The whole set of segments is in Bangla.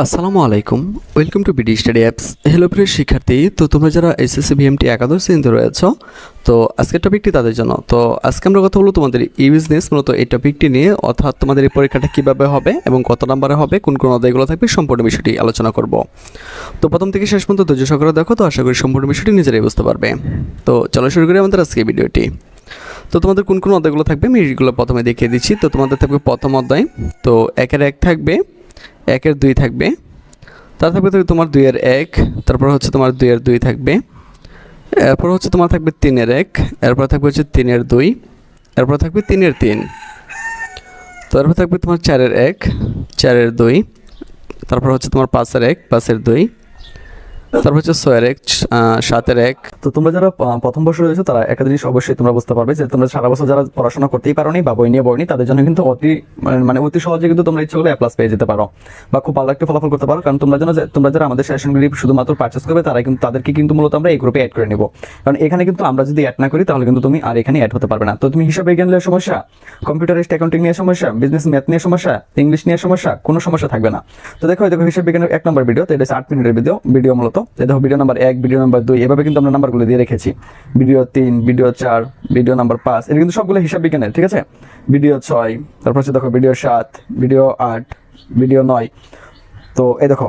আসসালামু আলাইকুম। Welcome to BD study apps hello প্রিয় শিক্ষার্থী। তো তোমরা যারা এসএসসি বিএমটি একাদশ শ্রেণীতে রয়েছ, তো আজকের টপিকটি তাদের জন্য। তো আজকে আমরা কথা বলব তোমাদের ই বিজনেস মূলত এই টপিকটি নিয়ে, অর্থাৎ তোমাদের এই পরীক্ষাটা কীভাবে হবে এবং কত নম্বরে হবে, কোন কোন অধ্যায়গুলো থাকবে, সম্পূর্ণ বিষয়টি আলোচনা করব। তো প্রথম থেকে শেষ পর্যন্ত ধৈর্য সহকারে দেখো, তো আশা করি সম্পূর্ণ বিষয়টি নিজেরাই বুঝতে পারবে। তো চলো শুরু করি আমাদের আজকে ভিডিওটি। তো তোমাদের কোন কোন অধ্যায়গুলো থাকবে, আমি এইগুলো প্রথমে দেখিয়ে দিচ্ছি। তো তোমাদের থাকবে প্রথম অধ্যায়। তো একের এক থাকবে একের দুই থাকবে। তার থাকবে তোমার দুইয়ের এক, তারপর হচ্ছে তোমার দুইয়ের দুই থাকবে। এরপর হচ্ছে তোমার থাকবে তিনের এক, এরপর থাকবে হচ্ছে তিনের দুই, এরপর থাকবে তিনের তিন। তারপর থাকবে তোমার চারের এক, চারের দুই, তারপর হচ্ছে তোমার পাঁচের এক, পাঁচের দুই। তারপর হচ্ছে ছয়ের এক সাতের এক। তো তোমরা যারা প্রথম বর্ষ রয়েছে, তারা একটা জিনিস অবশ্যই তোমরা বুঝতে পারবে যে তোমরা সারা বছর যারা পড়াশোনা করতেই পারোনি বা বই নিয়ে পড়নি, তাদের জন্য কিন্তু অতি, মানে- মানে অতি সহজে কিন্তু তোমরা ইচ্ছে করলে প্লাস পেয়ে যেতে পারো। বা খুব ভালো একটা ফলাফল করতে পারো। কারণ তোমরা যেন যে- তোমরা যারা আমাদের সেশনগুলি শুধুমাত্র পার্চেস করবে তারা কিন্তু, তাদেরকে কিন্তু মূলত আমরা এই গ্রুপে অ্যাড করে নিব। কারণ এখানে কিন্তু আমরা যদি অ্যাড না করি, তাহলে কিন্তু তুমি আর এখানে অ্যাড হতে পারবে না। তো তুমি হিসাব বিজ্ঞান নিয়ে সমস্যা কম্পিউটারিস্ট অ্যাকাউন্টিং নিয়ে সমস্যা বিজনেস ম্যাথ নিয়ে সমস্যা ইংলিশ নিয়ে সমস্যা, কোনো সমস্যা থাকবে না। তো দেখো দেখো, হিসাব বিজ্ঞানের এক নম্বর ভিডিও তো এটা আট মিনিটের ভিডিও ভিডিও মূলত দেখো ভিডিও নাম্বার এক ভিডিও নাম্বার দুই, এভাবে কিন্তু আমরা নাম্বারগুলো দিয়ে রেখেছি। ভিডিও তিন ভিডিও চার ভিডিও নাম্বার পাঁচ এটা কিন্তু সবগুলো হিসাব বিজ্ঞানের, ঠিক আছে? ভিডিও ছয়, তারপর হচ্ছে দেখো ভিডিও সাত ভিডিও আট ভিডিও নয়। তো এই দেখো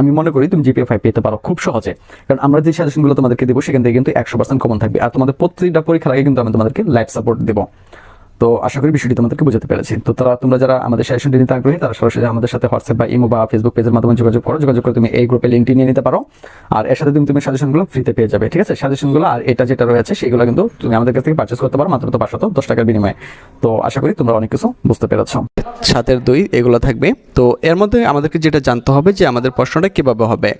আমি মনে করি তুমি জিপিএ ফাইভ পেতে পারো খুব সহজে। কারণ আমরা যে সাজেশনগুলো তোমাদেরকে দেবো, সেখান থেকে কিন্তু একশো পার্সেন্ট কমন থাকবে। আর তোমাদের প্রত্যেকটা পরীক্ষার আগে কিন্তু আমি তোমাদেরকে লাইফ সাপোর্ট দেবো। তো আশা করি বিষয়টি তোমাদেরকে বুঝতে পেরেছি। তো তারা, তোমরা যারা আমাদের সাজেশনটি নিতে আগ্রহী, তারা সরাসরি আমাদের সাথে হোয়াটসঅ্যাপ বা ইমো বা ফেসবুক পেজের মাধ্যমে যোগাযোগ করো। যোগাযোগ করে তুমি এই গ্রুপে লিঙ্কটি নিয়ে নিতে পারো। আর এর সাথে তুমি তুমি সাজেশনগুলো ফ্রিতে পেয়ে যাবে, ঠিক আছে? সাজেশনগুলো আর এটা যেটা রয়েছে, সেগুলো কিন্তু তুমি আমাদের কাছ থেকে পারচেস করতে পারো, মাত্র তো পাঁচশত দশ টাকার বিনিময়ে। তো আশা করি তোমরা অনেক কিছু বুঝতে পেরেছ। সাতের দুই, এগুলো থাকবে। তো এর মধ্যে আমাদেরকে যেটা জানতে হবে, যে আমাদের প্রশ্নটা কীভাবে হবে?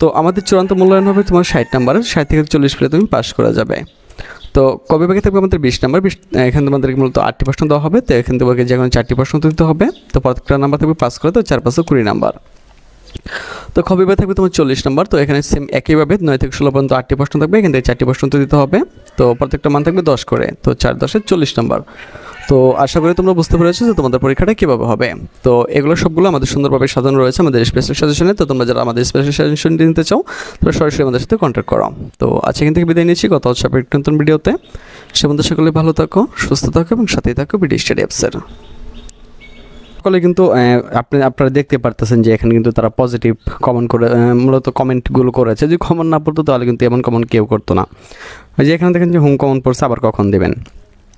তো আমাদের চূড়ান্ত মূল্যায়ন হবে তোমার ষাট নাম্বারের, ষাট থেকে চল্লিশ পেলে তুমি পাস করা যাবে। তো কবে বাকি থাকবে আমাদের বিশ নাম্বার? বিশ এখান আমাদেরকে মূলত আটটি প্রশ্ন দেওয়া হবে, তো এখান থেকে যে কোনো চারটি প্রশ্ন দিতে হবে। তো প্রত্যেকটা নাম্বার থাকবে পাস করে, তো চার, পাঁচশো কুড়ি নাম্বার। তো খবিবে থাকবে তোমার চল্লিশ নাম্বার? তো এখানে সেম একইভাবে নয় থেকে ষোলো পর্যন্ত আটটি প্রশ্ন থাকবে, এখান থেকে চারটি প্রশ্ন তো দিতে হবে। তো প্রত্যেকটা মান থাকবে দশ করে, তো চার দশে চল্লিশ নম্বর। তো আশা করি তোমরা বুঝতে পেরেছ যে তোমাদের পরীক্ষাটা কীভাবে হবে। তো এগুলো সবগুলো আমাদের সুন্দরভাবে সাজানো রয়েছে আমাদের স্পেশাল সাজেশনে তো তোমরা যারা আমাদের স্পেশাল সাজেশন নিতে চাও, তারা সরাসরি আমাদের সাথে কন্ট্যাক্ট করো। তো আজকে এখান থেকে বিদায় নিচ্ছি। গত একটি নতুন ভিডিওতে সে মধ্যে সকলে ভালো থাকো, সুস্থ থাকো এবং সাথেই থাকো বিডি স্টাডি অ্যাপসের সকলে কিন্তু আপনি, আপনারা দেখতে পারতেছেন যে এখানে কিন্তু তারা পজিটিভ কমেন্ট করে মূলত কমেন্টগুলো করেছে। যদি কমেন্ট না পড়তো তাহলে কিন্তু এমন কমেন্ট কেউ করতো না। যে এখানে দেখেন যে হোম কমেন্ট পড়ছে, আবার কখন দেবেন?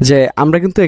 যে আমরা কিন্তু